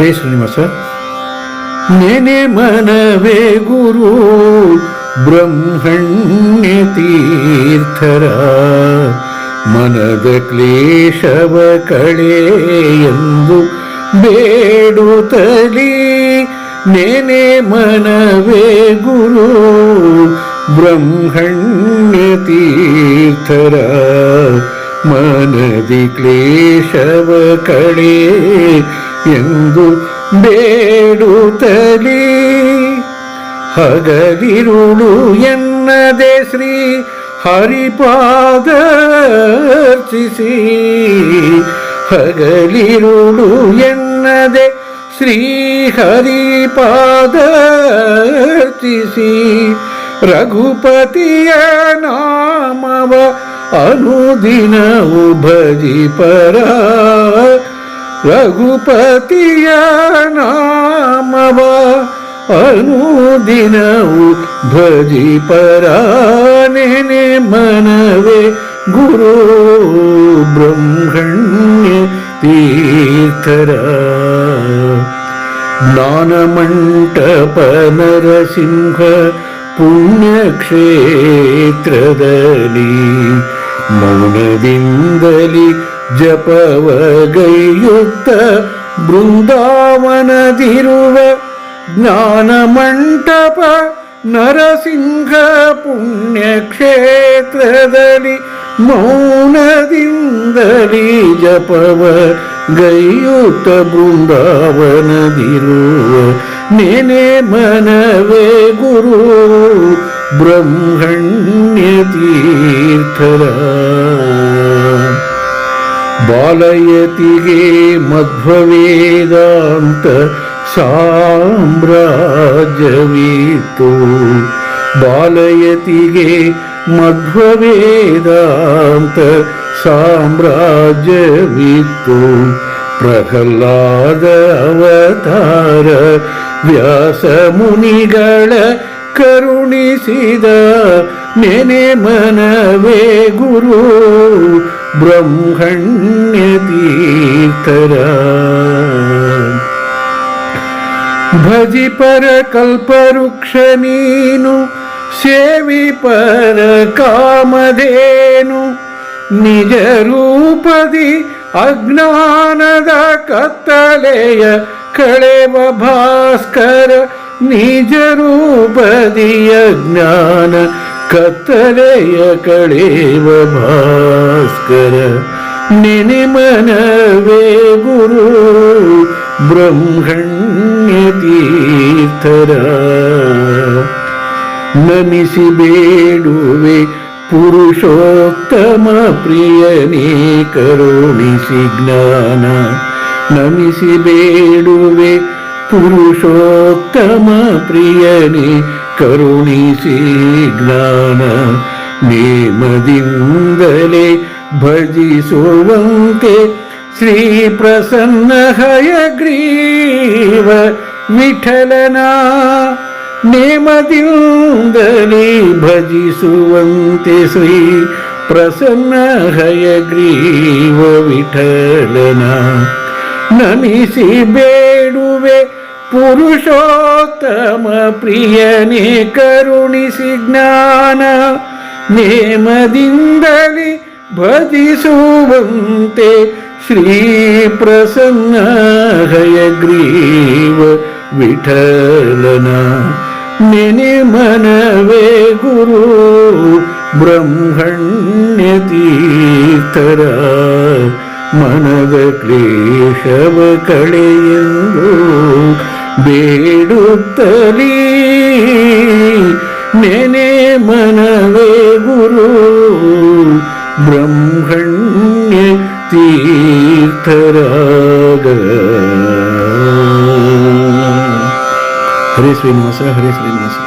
ಹರೇ ಶ್ರೀನಿವಾಸ ನೆನೆ ಮನವೇ ಗುರು, ಬ್ರಹ್ಮಣ್ಯ ತೀರ್ಥರ. ಮನದ ಕ್ಲೇಶವ ಕಳೆ ಎಂದು ಬೇಡುತ್ತಲಿ ನೆನೆ ಮನವೇ ಗುರು, ಬ್ರಹ್ಮಣ್ಯ ತೀರ್ಥರ. ಮನದಿ ಕ್ಲೇಶವ ಕಳೆ ಎಂದು ಬೇಡುತ್ತಲಿ. ಹಗಲಿರುಳು ಎನ್ನದೆ ಶ್ರೀ ಹರಿಪಾದರ್ಚಿಸಿ ಹಗಲಿರುಳು ಎನ್ನದೆ ಶ್ರೀ ಹರಿಪಾದರ್ಚಿಸಿ ರಘುಪತಿಯ ನಾಮವ ಅನುದಿನವು ಭಜಿಪರ ರಘುಪತಿಯ रघुपति य नाम अनूदिनौ ध्वजि पराणि निनवे गुरो ब्रह्मण्यतीर्थरा ज्ञानमण्टपनरसिंह पुण्यक्षेत्रदली। ಮೌನದಿಂದಲಿ ಜಪವಗೈಯುತ್ತ ಬೃಂದಾವನದಿರುವ ಜ್ಞಾನ ಮಂಟಪ ನರಸಿಂಹ ಪುಣ್ಯಕ್ಷೇತ್ರದಲ್ಲಿ ಮೌನದಿಂದಲಿ ಜಪವ ಗೈಯುತ್ತ ಬೃಂದಾವನದಿರುವ ನೆನೆ ಮನವೇ ಗುರು ब्रह्मण्यतीर्थरा बालयति गे मध्ववेदान्त साम्राजवीतो बालयति गे मध्ववेदान्त साम्राजवीतो प्रह्लाद अवतार व्यासमुनिगळ ಕರುಣಿಸಿದ ನೆನೆ ಮನವೇ ಗುರು ಬ್ರಹ್ಮಣ್ಯ ತೀರ್ಥರ. ಭಜಿ ಪರ ಕಲ್ಪವೃಕ್ಷ ನೀನು, ಸೇವಿ ಪರ ಕಾಮಧೇನು, ನಿಜ ರೂಪದಿ ಅಜ್ಞಾನದ ಕತ್ತಲೆಯ ಕಳೆವ ಭಾಸ್ಕರ ನಿಜ ರೂಪದಿಯ ಜ್ಞಾನ ಕತ್ತಲೆಯ ಕಳೆಯುವ ಭಾಸ್ಕರ. ನೆನೆ ಮನವೇ ಗುರು ಬ್ರಹ್ಮಣ್ಯ ತೀರ್ಥರ ನಮಿಸಿ ಬೇಡುವೆ ಪುರುಷೋತ್ತಮ ಪ್ರಿಯನೇ ಕರುಣಿಸಿ ಜ್ಞಾನ. ನಮಿಸಿ ಬೇಡುವೆ ಪುರುಷೋತ್ತಮ ಪ್ರಿಯನೇ ಕರುಣಿಸಿ ಜ್ಞಾನ ನೇಮದಿಂದಲೇ ಭಜಿಸುವಂತೆ ಶ್ರೀ ಪ್ರಸನ್ನ ಹಯಗ್ರೀವ ವಿಠಲನ ನೇಮದಿಂದಲೇ ಭಜಿಸುವಂತೆ ಶ್ರೀ ಪ್ರಸನ್ನ ಹಯಗ್ರೀವ ವಿಠಲನ ನಮಿಸಿ ಬೇಡುವೆ ಪುರುಷೋತ್ತಮ ಪ್ರಿಯನೇ ಕರುಣಿಸಿ ಜ್ಞಾನ ನೇಮದಿಂದಲೇ ಭಜಿಸುವಂತೆ ಶ್ರೀ ಪ್ರಸನ್ನ ಹಯಗ್ರೀವ ವಿಠಲನ ನೆನೆ ಮನವೇ ಗುರು ಬ್ರಹ್ಮಣ್ಯ ತೀರ್ಥರ ಮನದ ಕ್ಲೇಶವ ಕಳೆಯೆಂದು ಬೇಡುತ್ತಲೀ ನೆನೆ ಮನವೇ ಗುರು ಬ್ರಹ್ಮಣ್ಯ ತೀರ್ಥರಾಗ ಹರೇ ಶ್ರೀನಿವಾಸ ಹರೇ ಶ್ರೀನಿವಾಸ